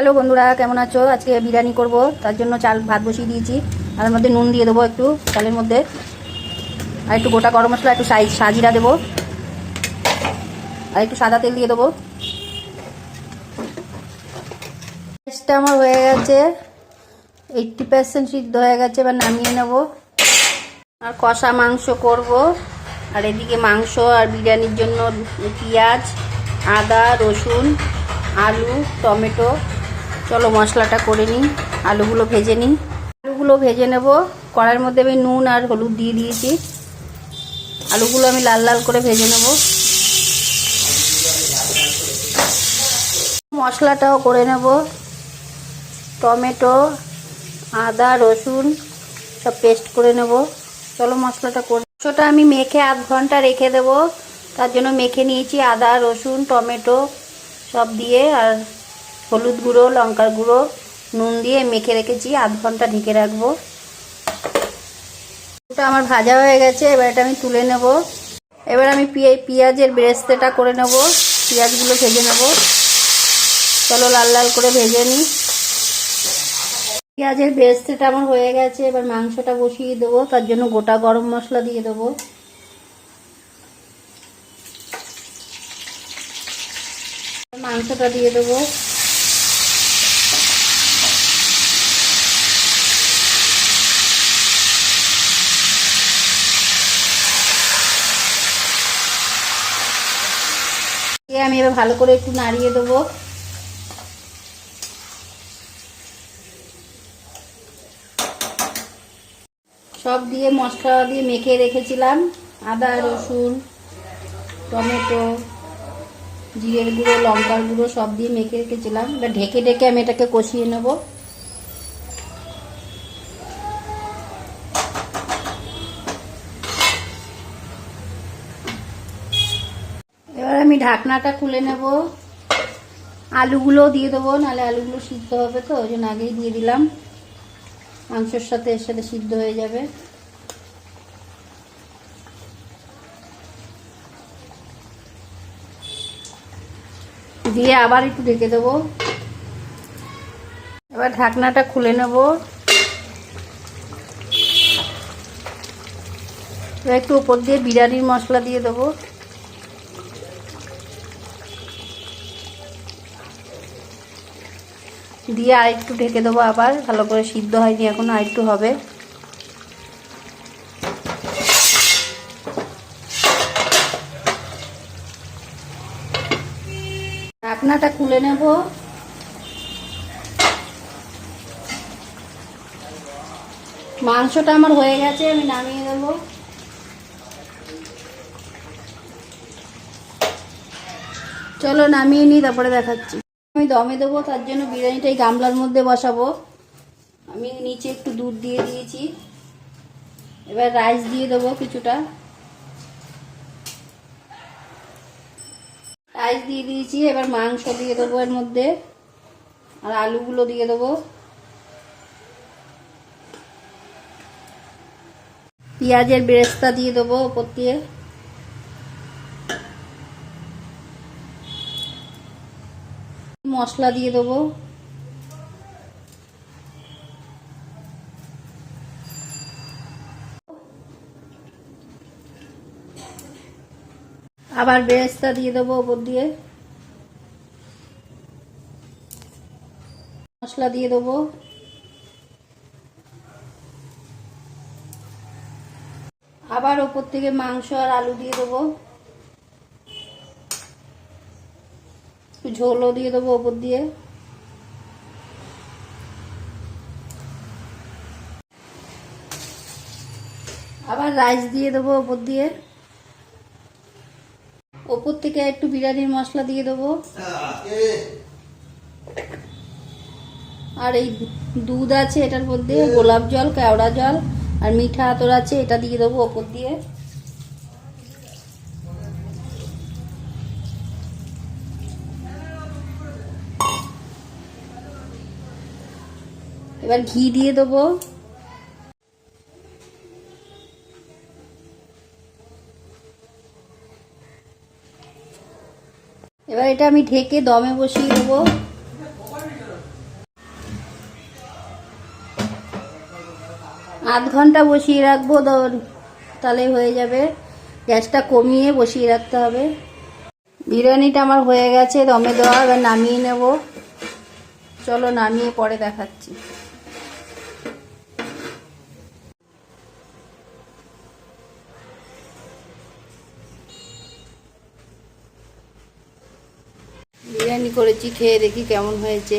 Hello বন্ধুরা, কেমন আছো? আজকে বিরিয়ানি করব, তার জন্য চাল ভাত বসিয়ে দিয়েছি। তার মধ্যে নুন দিয়ে দেবো একটু, চালের মধ্যে। আর একটু গোটা গরম মশলা, একটু সাই সাজিরা দেবো। আর একটু সাদা তেল দিয়ে দেবো। রাইসটা আমার হয়ে গেছে। এইটটি পার্সেন্ট সিদ্ধ হয়ে গেছে, এবার নামিয়ে নেব। আর কষা মাংস করব। আর এদিকে মাংস আর বিরিয়ানির জন্য পেঁয়াজ, আদা, রসুন, আলু, টমেটো চলো মশলাটা করে নিই, আলুগুলো ভেজে নিই। আলুগুলো ভেজে নেব, কড়াইয়ের মধ্যে আমি নুন আর হলুদ দিয়ে দিয়েছি। আলুগুলো আমি লাল লাল করে ভেজে নেব। মশলাটাও করে নেব। টমেটো, আদা, রসুন সব পেস্ট করে নেব। চলো মশলাটা করে মাংসটা আমি মেখে আধ ঘণ্টা রেখে দেব। তার জন্য মেখে নিয়েছি আদা, রসুন, টমেটো সব দিয়ে আর হলুদ গুঁড়ো, লঙ্কার গুঁড়ো, নুন দিয়ে মেখে রেখেছি, আধ ঘণ্টা ঢেকে রাখব। ওটা আমার ভাজা হয়ে গেছে, এবার এটা আমি তুলে নেব। এবার আমি পেঁয়াজের বেরেস্তাটা করে নেব, পেঁয়াজগুলো ভেজে নেব। চলো লাল লাল করে ভেজে নিই। পেঁয়াজের বেরেস্তাটা আমার হয়ে গেছে, এবার মাংসটা বসিয়ে দেবো, তার জন্য গোটা গরম মশলা দিয়ে দেবো। মাংসটা দিয়ে দেবো। আমি এবার ভালো করে একটু নাড়িয়ে দেবো। সব দিয়ে মশলা দিয়ে মেখে রেখেছিলাম। আদা, রসুন, টমেটো, জিরের গুঁড়ো, লঙ্কার গুঁড়ো সব দিয়ে মেখে রেখেছিলাম। এবার ঢেকে ঢেকে আমি এটাকে কষিয়ে নেব এবার আমি ঢাকনাটা খুলে নেব। আলুগুলো দিয়ে দেবো, নাহলে আলুগুলো সিদ্ধ হবে তো, ওই জন্য আগেই দিয়ে দিলাম। মাংসের সাথে এর সাথে সিদ্ধ হয়ে যাবে। দিয়ে আবার একটু ঢেকে দেবো। এবার ঢাকনাটা খুলে নেব। একটু উপর দিয়ে বিরিয়ানির মশলা দিয়ে দেবো। দিয়ে আর একটু ঢেকে দেবো আবার। ভালো করে সিদ্ধ হয়নি, এখন আর একটু হবে। ঢাকনাটা খুলে নেব। মাংসটা আমার হয়ে গেছে, আমি নামিয়ে দেব চলো নামিয়ে নিই, তারপরে দেখাচ্ছি। আমি দমে দেবো, তার জন্য বিরিয়ানিটা এই গামলার মধ্যে বসাবো। আমি নিচে একটু দুধ দিয়ে দিয়েছি। এবার রাইস দিয়ে দেবো কিছুটা। রাইস দিয়ে দিয়েছি, এবার মাংস দিয়ে দেবো এর মধ্যে। আর আলুগুলো দিয়ে দেবো। পেঁয়াজের বেরেস্তা দিয়ে দেবো ওপর দিয়ে। মশলা দিয়ে দেবো। আবার বেরেস্তা দিয়ে দেবো ওপর দিয়ে। মশলা দিয়ে দেবো। আবার ওপর থেকে মাংস আর আলু দিয়ে দেবো। একটু ঝোলও দিয়ে দেবো ওপর দিয়ে। আবার রাইস দিয়ে দেবো ওপর দিয়ে। ওপর থেকে একটু বিরিয়ানির মশলা দিয়ে দেবো। আর এই দুধ আছে এটার মধ্যে, গোলাপ জল, কেওড়া জল, আর মিঠা আতর আছে, এটা দিয়ে দেবো ওপর দিয়ে। এবার ঘি দিয়ে দেবো। এবার এটা আমি ঢেকে দমে বসিয়ে দেবো। আধ ঘণ্টা বসিয়ে রাখব তাহলে হয়ে যাবে। গ্যাসটা কমিয়ে বসিয়ে রাখতে হবে। বিরিয়ানিটা আমার হয়ে গেছে, দমে দেওয়া, এবার নামিয়ে নেব। চলো নামিয়ে পরে দেখাচ্ছি। বিরিয়ানি করেছি খেয়ে দেখি কেমন হয়েছে।